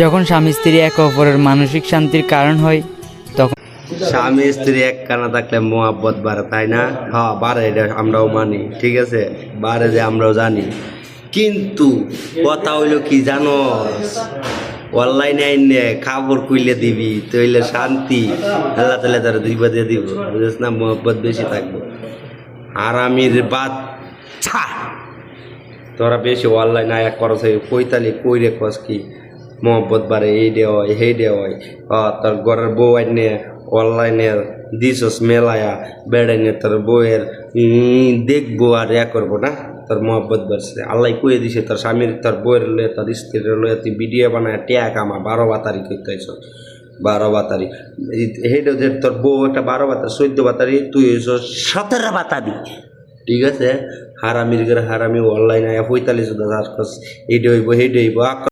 যখন স্বামী স্ত্রী একে অপরের মানসিক শান্তির কারণ হয়, তখন স্বামী স্ত্রী এক কানা থাকলে মোহাব্বত বাড়ে, তাই না? হ্যাঁ বাড়ে, এটা আমরাও মানি, ঠিক আছে? বাড়ে যে আমরাও জানি। কিন্তু কথা হইল কি জানো? অনলাইনে আইনে খাবার কুইলে দিবি তৈলে শান্তি। আল্লাহ তাহলে তারা দুই দিয়ে দিব বুঝিস না? মোহাব্বত বেশি থাকব। আরামির বাদ তোরা বেশি অনলাইন আয়া করছ কইতালি, কইরে কস কি? মোহব্বত বাড়ে, এই দে হয় সেই দে হয় তোর ঘরের বউ আইনে অনলাইনে দিছস মেলায়া, বেড়াইনে তোর বউয়ের দেখব আর ইয়া করব না। তোর মোহব্বত বাড়ছে। আল্লাহ কয়ে দিছে, তোর স্বামীর, তোর বউয়ের লয়ে, তোর স্ত্রীর লয়ে তুই ভিডিও বানায়, টিয়া কামা, বারো বাতারি করতে বারো বাতারি। হেড যে তোর বউ একটা বারো বাতারি, চোদ্দ বাতারি, তুই হইছ সতেরো বাতারি। ঠিক আছে? হারামির ঘরে হারামি অনলাইন আয়া পঁয়তাল্লিশ হাজার এইটা হইব সেইটা হইব।